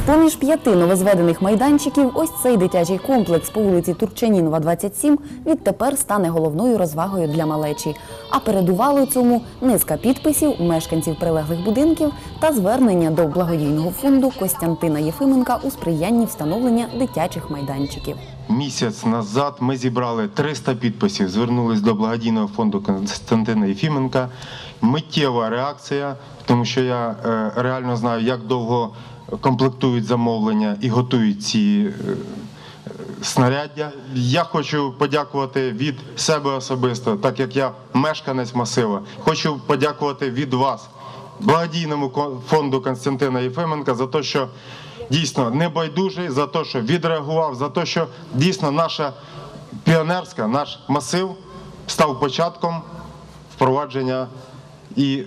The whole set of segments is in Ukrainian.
З-поміж п'яти новозведених майданчиків, ось цей дитячий комплекс по вулиці Турчанінова, 27, відтепер стане головною розвагою для малечі. А передувало цьому низка підписів мешканців прилеглих будинків та звернення до благодійного фонду Костянтина Єфименка у сприянні встановлення дитячих майданчиків. Місяць назад ми зібрали 300 підписів, звернулись до благодійного фонду Константина Єфіменка. Миттєва реакція, тому що я е, реально знаю, як довго комплектують замовлення і готують ці е, снаряддя. Я хочу подякувати від себе особисто, так як я мешканець масива. Хочу подякувати від вас, благодійному фонду Константина Єфименка, за те, що дійсно небайдужий, за те, що відреагував, за те, що дійсно наша піонерська, наш масив став початком впровадження і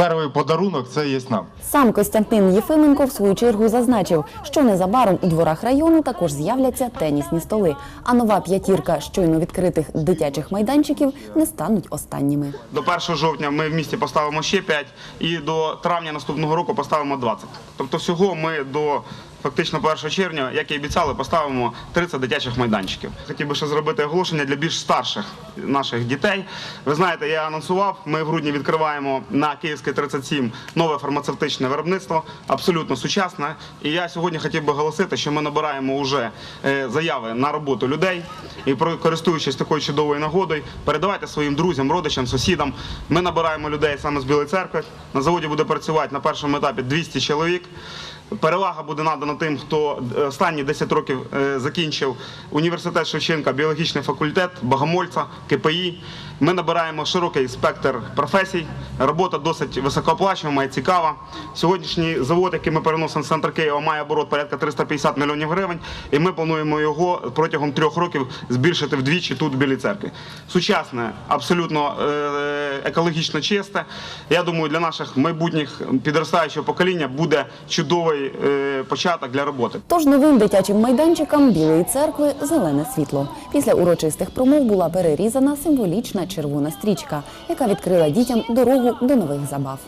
перший подарунок це є нам. Сам Костянтин Єфименко в свою чергу зазначив, що незабаром у дворах району також з'являться тенісні столи. А нова п'ятірка щойно відкритих дитячих майданчиків не стануть останніми. До 1 жовтня ми в місті поставимо ще 5 і до травня наступного року поставимо 20. Тобто всього ми до фактично 1 червня, як і обіцяли, поставимо 30 дитячих майданчиків. Хотів би ще зробити оголошення для більш старших наших дітей. Ви знаєте, я анонсував, ми в грудні відкриваємо на Київській 37 нове фармацевтичне виробництво, абсолютно сучасне. І я сьогодні хотів би оголосити, що ми набираємо вже е, заяви на роботу людей. І користуючись такою чудовою нагодою, передавайте своїм друзям, родичам, сусідам. Ми набираємо людей саме з Білої церкви. На заводі буде працювати на першому етапі 200 чоловік. Перевага буде надана тим, хто е, останні 10 років е, закінчив університет Шевченка, біологічний факультет, Богомольця, КПІ. Ми набираємо широкий спектр професій. Робота досить високооплачувана і цікава. Сьогоднішній завод, який ми переносимо з центр Києва, має оборот порядка 350 мільйонів гривень, і ми плануємо його протягом трьох років збільшити вдвічі тут в Білій церкві. Сучасне, абсолютно е, екологічно чисте. Я думаю, для наших майбутніх підростаючого покоління буде чудовий е, початок для роботи. Тож новим дитячим майданчикам Білої церкви зелене світло. Після урочистих промов була перерізана символічна червона стрічка, яка відкрила дітям дорогу до нових забав.